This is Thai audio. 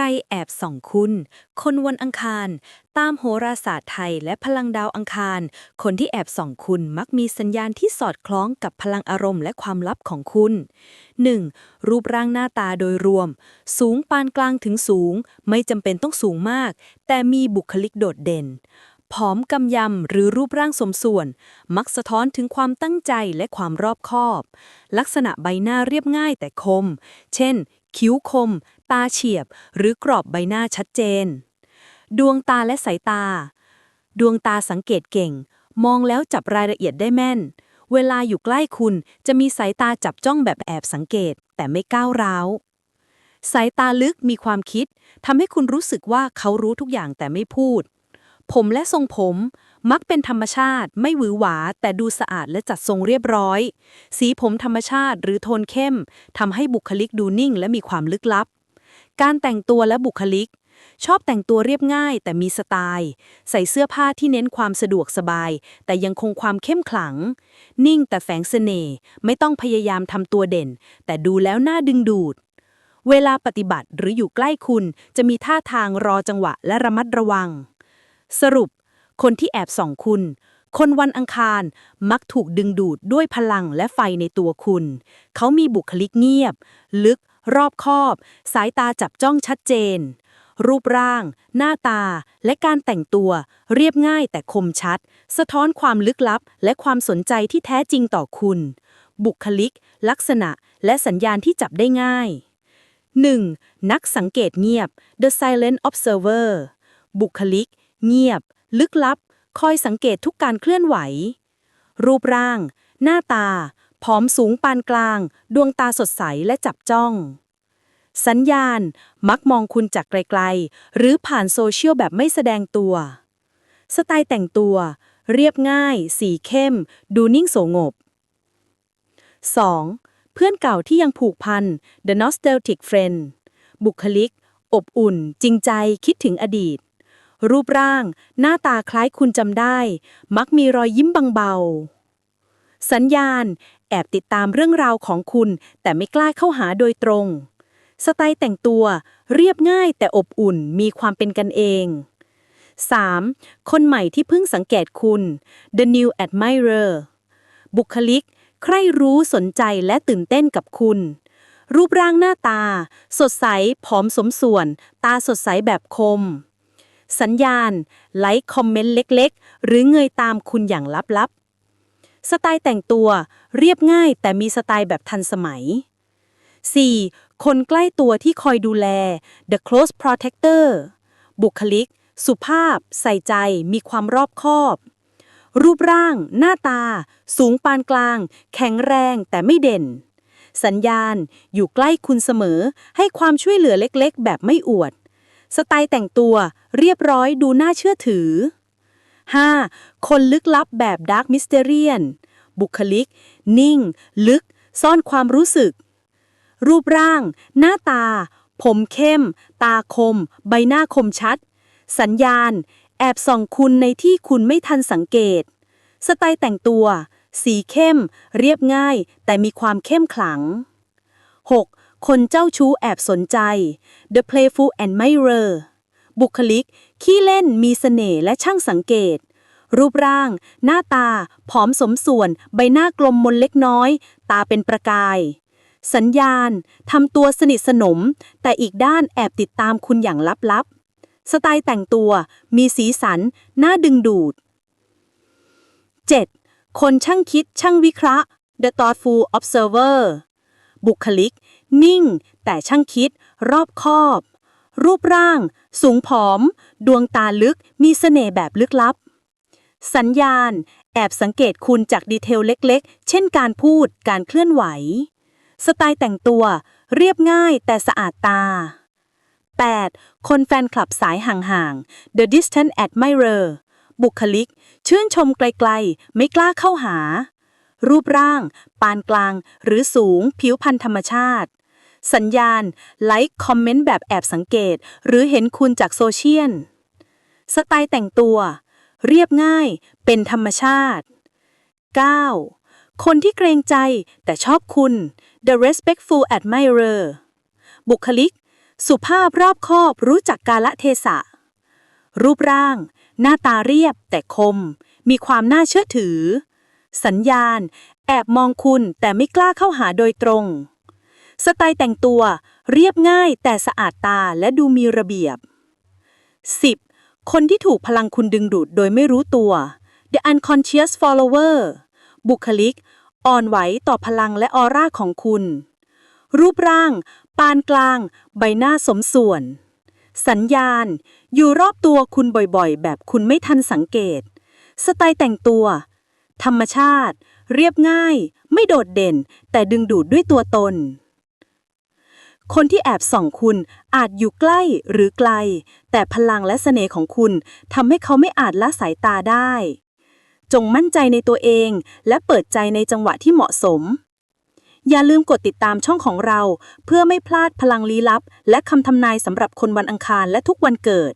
รแอบส่องคุณ คนวันอังคาร ตามโหราศาสตร์ไทยและพลังดาวอังคาร คนที่แอบส่องคุณมักมีสัญญาณที่สอดคล้องกับพลังอารมณ์และความลับของคุณ 1. รูปร่างหน้าตาโดยรวม สูงปานกลางถึงสูง ไม่จำเป็นต้องสูงมาก แต่มีบุคลิกโดดเด่นผอมกำยำหรือรูปร่างสมส่วน มักสะท้อนถึงความตั้งใจและความรอบคอบ ลักษณะใบหน้าเรียบง่ายแต่คม เช่น คิ้วคม ตาเฉียบ หรือกรอบใบหน้าชัดเจน ดวงตาและสายตา ดวงตาสังเกตเก่ง มองแล้วจับรายละเอียดได้แม่น เวลาอยู่ใกล้คุณจะมีสายตาจับจ้องแบบแอบสังเกต แต่ไม่ก้าวร้าวสายตาลึกมีความคิดทำให้คุณรู้สึกว่าเขารู้ทุกอย่างแต่ไม่พูด ผมและทรงผม มักเป็นธรรมชาติ ไม่หวือหวา แต่ดูสะอาดและจัดทรงเรียบร้อย สีผมธรรมชาติหรือโทนเข้มทำให้บุคลิกดูนิ่งและมีความลึกลับ การแต่งตัวและบุคลิก ชอบแต่งตัวเรียบง่าย แต่มีสไตล์ ใส่เสื้อผ้าที่เน้นความสะดวกสบาย แต่ยังคงความเข้มขลัง นิ่งแต่แฝงเสน่ห์ไม่ต้องพยายามทำตัวเด่น แต่ดูแล้วน่าดึงดูดเวลาปฏิบัติหรืออยู่ใกล้คุณจะมีท่าทางรอจังหวะและระมัดระวัง สรุป คนที่แอบส่องคุณ คนวันอังคารมักถูกดึงดูดด้วยพลังและไฟในตัวคุณ เขามีบุคลิกเงียบ ลึก รอบคอบ สายตาจับจ้องชัดเจน รูปร่าง หน้าตา และการแต่งตัว เรียบง่ายแต่คมชัด สะท้อนความลึกลับ และความสนใจที่แท้จริงต่อคุณ บุคลิก ลักษณะ และสัญญาณที่จับได้ง่าย 1. นักสังเกตเงียบ The Silent Observer บุคลิก เงียบ ลึกลับ คอยสังเกตทุกการเคลื่อนไหว รูปร่าง หน้าตา ผอมสูงปานกลาง ดวงตาสดใสและจับจ้อง สัญญาณ มักมองคุณจากไกลๆ หรือผ่านโซเชียลแบบไม่แสดงตัว สไตล์แต่งตัว เรียบง่าย สีเข้ม ดูนิ่งโสงบ 2. เพื่อนเก่าที่ยังผูกพัน The Nostalgic Friend บุคลิก อบอุ่น จริงใจคิดถึงอดีต รูปร่าง หน้าตาคล้ายคุณจำได้ มักมีรอยยิ้มบางเบา สัญญาณ แอบติดตามเรื่องราวของคุณ แต่ไม่กล้าเข้าหาโดยตรง สไตล์แต่งตัว เรียบง่ายแต่อบอุ่นมีความเป็นกันเอง 3. คนใหม่ที่เพิ่งสังเกตคุณ The New Admirer บุคลิก ใครรู้สนใจและตื่นเต้นกับคุณ รูปร่างหน้าตา สดใส ผอมสมส่วน ตาสดใสแบบคม สัญญาณ ไลค์คอมเมนต์เล็กๆ หรือเงยตามคุณอย่างลับๆ สไตล์แต่งตัวเรียบง่ายแต่มีสไตล์แบบทันสมัย 4. คนใกล้ตัวที่คอยดูแล The Close Protector บุคลิก สุภาพ ใส่ใจ มีความรอบคอบ รูปร่าง หน้าตา สูงปานกลาง แข็งแรงแต่ไม่เด่น สัญญาณ อยู่ใกล้คุณเสมอ ให้ความช่วยเหลือเล็กๆ แบบไม่อวด สไตล์แต่งตัว เรียบร้อยดูน่าเชื่อถือ 5. คนลึกลับแบบดาร์ m มิสเตเรียน บุคลิก นิ่ง ลึก ซ่อนความรู้สึก รูปร่าง หน้าตา ผมเข้ม ตาคม ใบหน้าคมชัด สัญญาณ แอบส่องคุณในที่คุณไม่ทันสังเกต สไตล์แต่งตัว สีเข้ม เรียบง่าย แต่มีความเข้มขลัง 6. คนเจ้าชู้แอบสนใจ The Playful Admirer บุคลิก ขี้เล่นมีเสน่ห์และช่างสังเกต รูปร่าง หน้าตา ผอมสมส่วน ใบหน้ากลมมนเล็กน้อย ตาเป็นประกาย สัญญาณ ทำตัวสนิทสนม แต่อีกด้านแอบติดตามคุณอย่างลับๆ สไตล์แต่งตัว มีสีสัน น่าดึงดูด 7. คนช่างคิดช่างวิเคราะห์ The Thoughtful Observer บุคลิก นิ่ง แต่ช่างคิด รอบคอบ รูปร่าง สูงผอม ดวงตาลึก มีเสน่ห์แบบลึกลับ สัญญาณ แอบสังเกตคุณจากดีเทลเล็กๆ เช่นการพูด การเคลื่อนไหว สไตล์แต่งตัว เรียบง่ายแต่สะอาดตา 8. คนแฟนคลับสายห่างๆ The Distant Admirer บุคลิก ชื่นชมไกลๆ ไม่กล้าเข้าหา รูปร่าง ปานกลาง หรือสูง ผิวพรรณธรรมชาติ สัญญาณ ไลค์คอมเมนต์แบบแอบสังเกต หรือเห็นคุณจากโซเชียล สไตล์แต่งตัว เรียบง่าย เป็นธรรมชาติ 9. คนที่เกรงใจแต่ชอบคุณ The Respectful Admirer บุคลิก สุภาพรอบคอบรู้จักกาละเทศะ รูปร่าง หน้าตาเรียบแต่คม มีความน่าเชื่อถือ สัญญาณ แอบมองคุณแต่ไม่กล้าเข้าหาโดยตรง สไตล์แต่งตัว เรียบง่ายแต่สะอาดตาและดูมีระเบียบ 10. คนที่ถูกพลังคุณดึงดูดโดยไม่รู้ตัว The unconscious follower บุคลิก อ่อนไหวต่อพลังและออร่าของคุณ รูปร่าง ปานกลาง ใบหน้าสมส่วน สัญญาณ อยู่รอบตัวคุณบ่อยๆ แบบคุณไม่ทันสังเกต สไตล์แต่งตัว ธรรมชาติ เรียบง่าย ไม่โดดเด่น แต่ดึงดูดด้วยตัวตน คนที่แอบส่องคุณอาจอยู่ใกล้หรือไกล แต่พลังและเสน่ห์ของคุณทำให้เขาไม่อาจละสายตาได้ จงมั่นใจในตัวเองและเปิดใจในจังหวะที่เหมาะสม อย่าลืมกดติดตามช่องของเรา เพื่อไม่พลาดพลังลี้ลับ และคำทำนายสำหรับคนวันอังคารและทุกวันเกิด